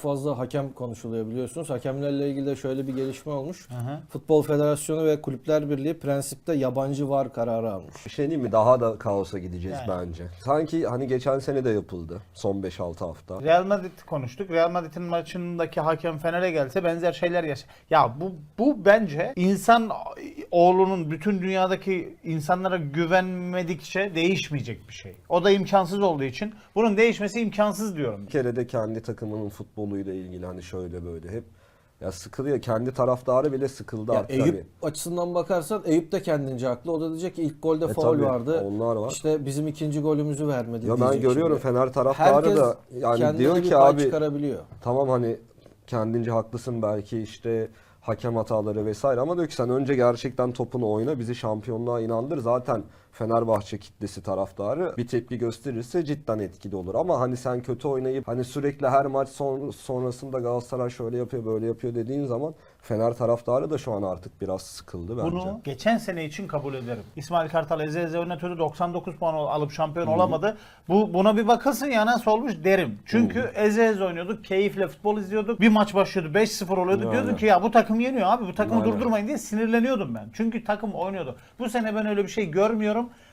fazla hakem konuşuluyor biliyorsunuz. Hakemlerle ilgili de şöyle bir gelişme olmuş. Futbol Federasyonu ve Kulüpler Birliği prensipte yabancı var kararı almış. Bir şey diyeyim mi? Daha da kaosa gideceğiz Yani. bence. Sanki hani geçen sene de yapıldı. Son 5-6 hafta. Real Madrid konuştuk. Real Madrid'in maçındaki hakem Fener'e gelse benzer şeyler yaşar. Ya bu bu bence insan oğlunun bütün dünyadaki insanlara güvenmedikçe değişmeyecek bir şey. O da imkansız olduğu için bunun değişmesi imkansız diyorum. Bir kere de kendi takımının futboluyla ilgili hani şöyle böyle hep ya sıkılıyor. Kendi taraftarı bile sıkıldı Ya artık. Eyüp hani. açısından bakarsan Eyüp de kendince haklı. O da diyecek ki ilk golde E faul tabii, vardı. onlar var. İşte bizim ikinci golümüzü vermedi Ya ben görüyorum şimdi. Fener taraftarı Herkes da yani diyor ki abi çıkarabiliyor. tamam hani kendince haklısın belki işte hakem hataları vesaire ama diyor ki sen önce gerçekten topunu oyna bizi şampiyonluğa inandır. Zaten Fenerbahçe kitlesi taraftarı bir tepki gösterirse cidden etkili olur. Ama hani sen kötü oynayıp hani sürekli her maç son, sonrasında Galatasaray şöyle yapıyor böyle yapıyor dediğin zaman Fener taraftarı da şu an artık biraz sıkıldı bence. Bunu geçen sene için kabul ederim. İsmail Kartal eze eze oynatıyordu 99 puan al- alıp şampiyon olamadı. Bu buna bir bakılsın ya nasıl olmuş derim. Çünkü eze eze oynuyorduk, keyifle futbol izliyorduk. Bir maç başlıyordu 5-0 oluyordu. Yani. Diyorduk ki ya bu takım yeniyor abi bu takımı Aynen. durdurmayın diye sinirleniyordum ben. Çünkü takım oynuyordu. Bu sene ben öyle bir şey görmüyorum.